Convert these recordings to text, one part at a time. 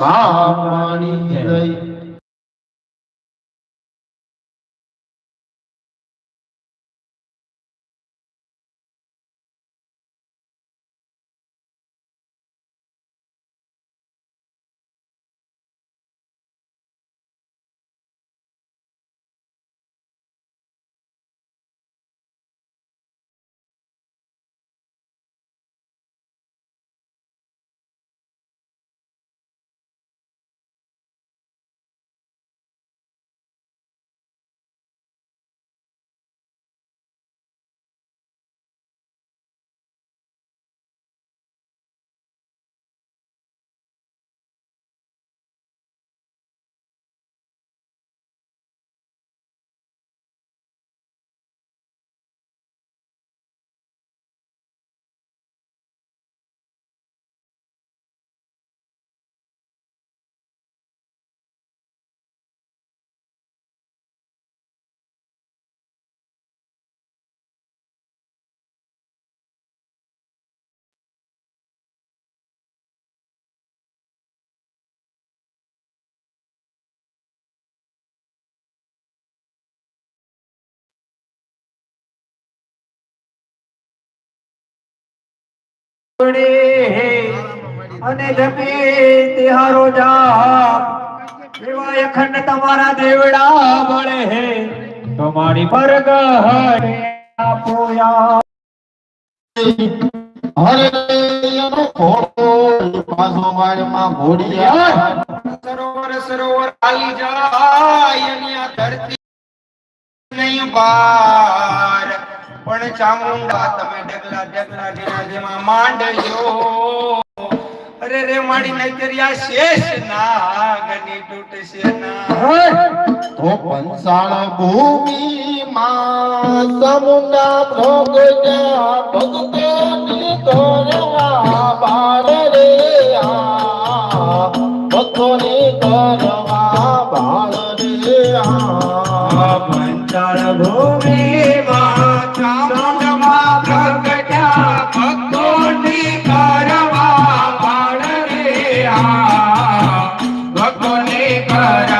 બાપાની જય. અને જપે તિહારો એવા અખંડ તમારા દેવડા મળે હે. તમારી પરગ હરે હરે ઘોડો પાછો માળમાં ઘોડિયા સરોવર સરોવર હાલી જાય ધરતી નહીં પાર. પણ ચામુંડા તમે ઢગલા ઢગલા જેના જેમાં માંડ્યો. અરે રે માડી નજરિયા શેષ નાગની તૂટશે ના. તો પંસાળ ભૂમિ માં સમુના ભોગજા ભક્તોની કરવા બાર રે આ. ભક્તોની કરવા બાળ રે આ. પંચાળ ભૂમિમાં ભક્તોની કરવા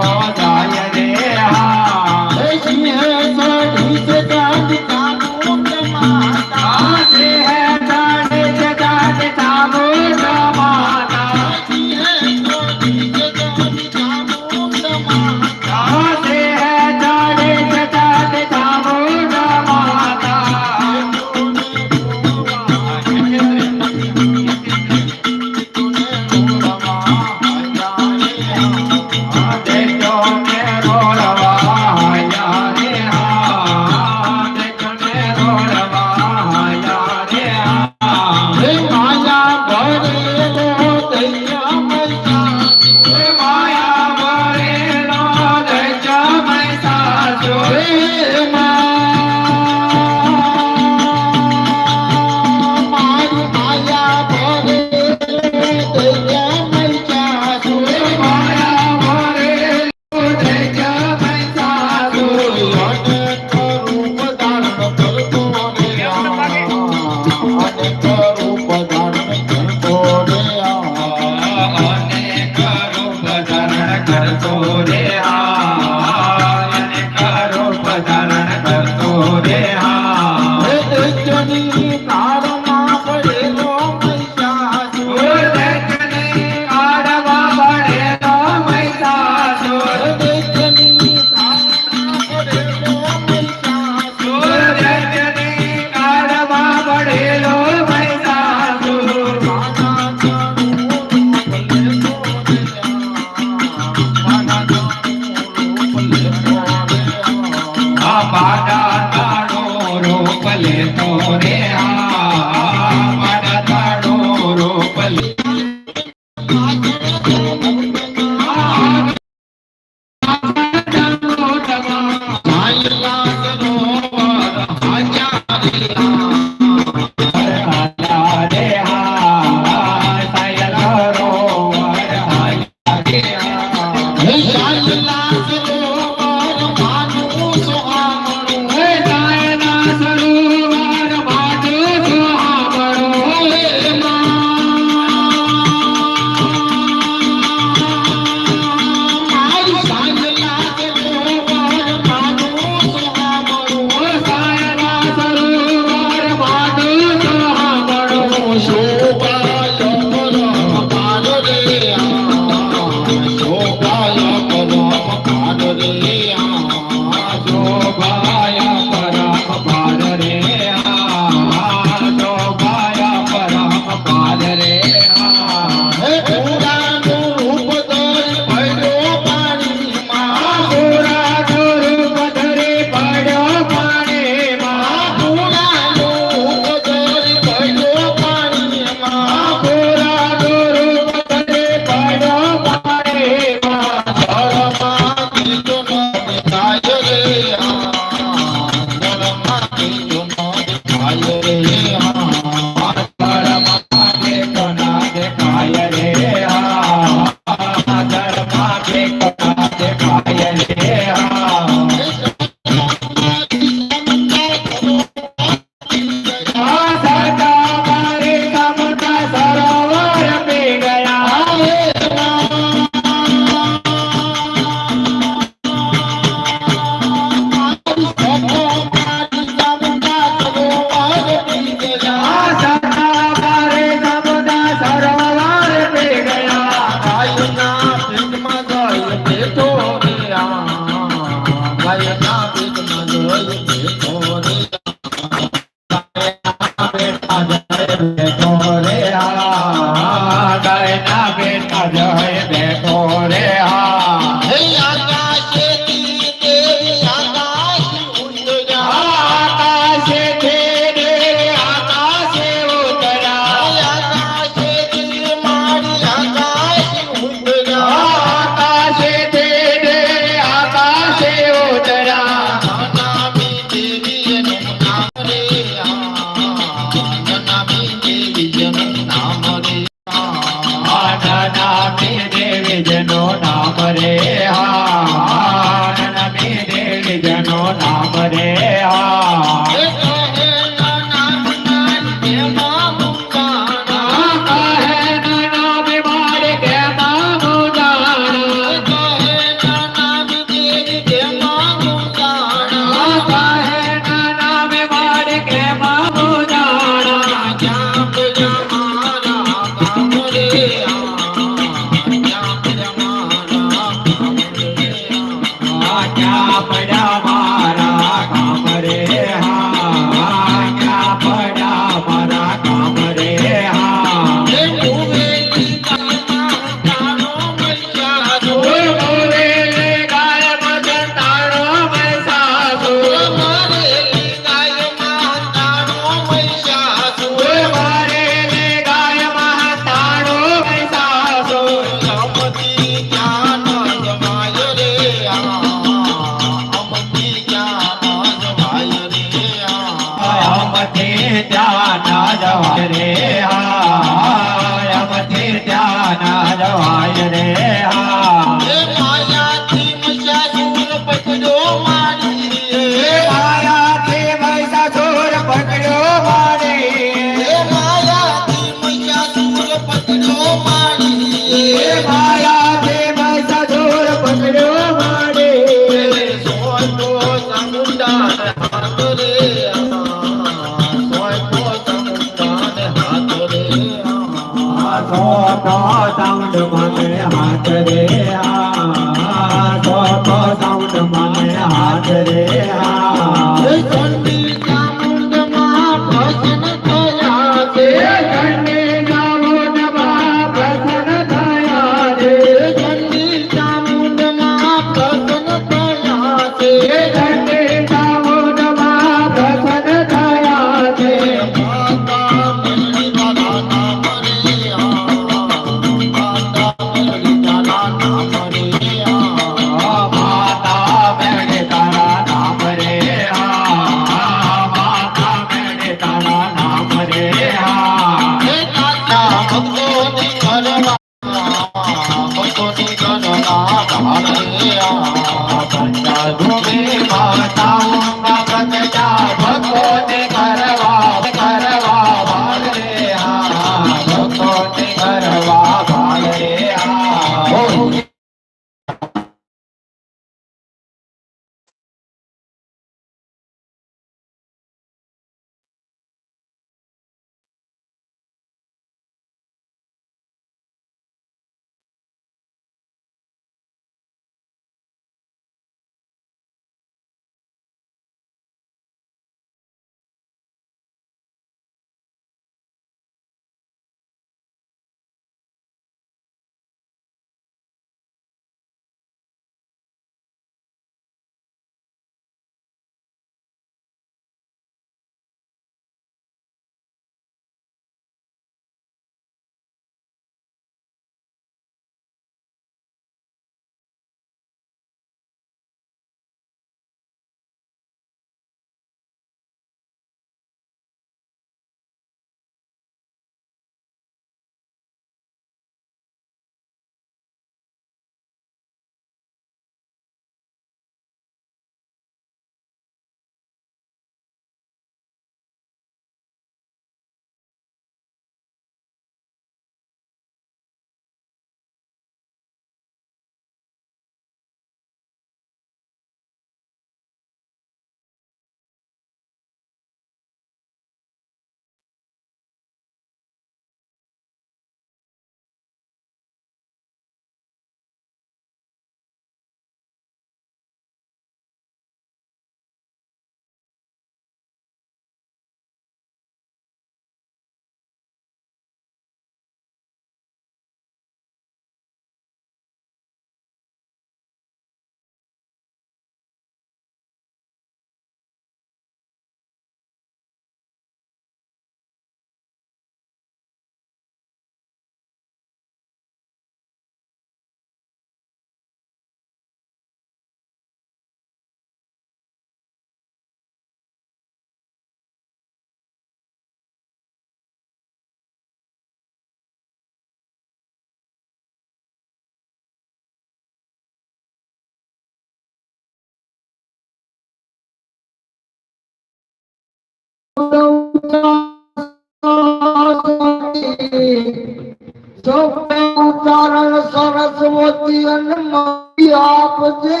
ઉચ્ચારણ સરસ્વતી અને મળી આપજે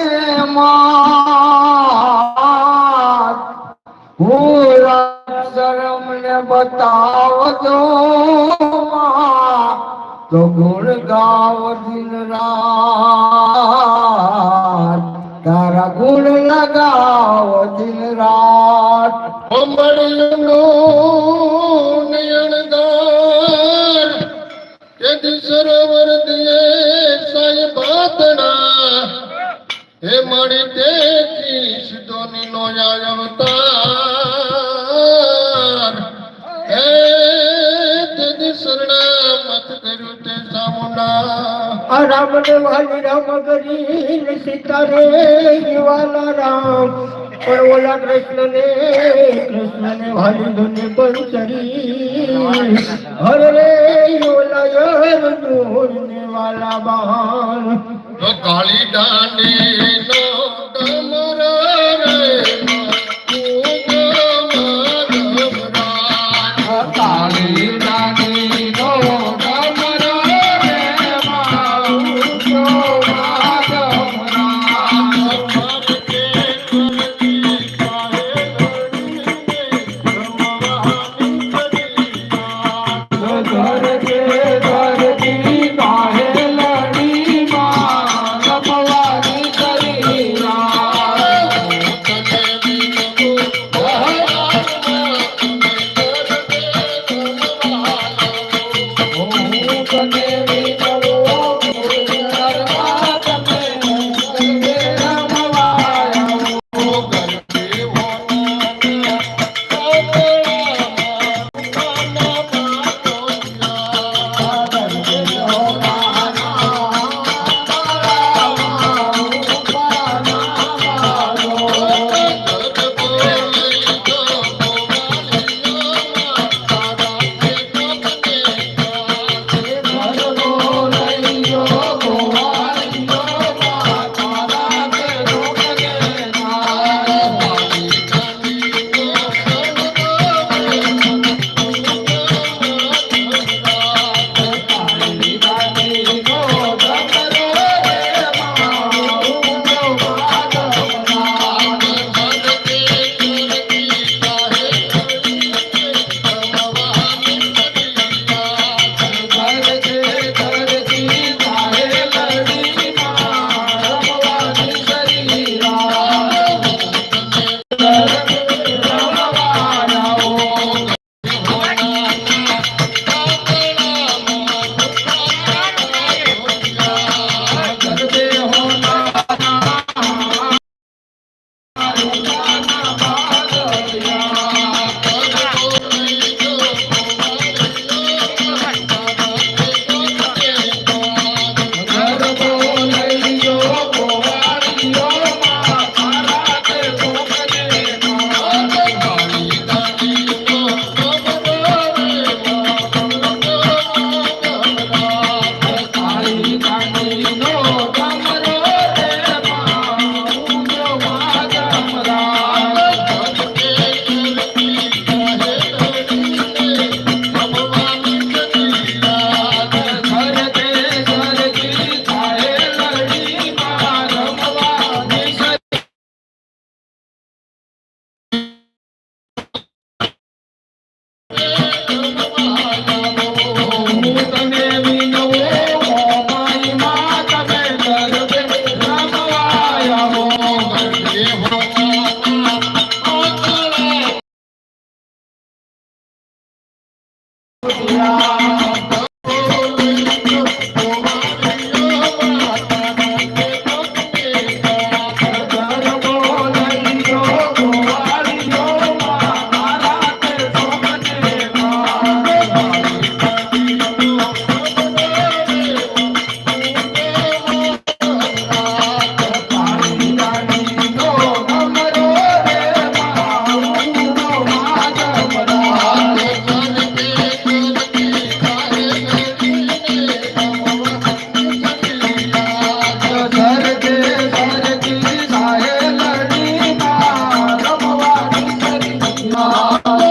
હું શરમ ને બતાવજો તો ગુણ ગાવ દિન રાત અવતાર. હે તેદી શરણામત કર્યું તે સામુંડા. રામ ને વાલી રામ ગરીન સીતા રે વાલા રામ. પણ ઓલા કૃષ્ણ ને કૃષ્ણ ને વાલી ધોને બંસરી હરે રે ઓલા યર ને વાલા બાણ કાળી દાંડી નો ડમર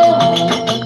amor.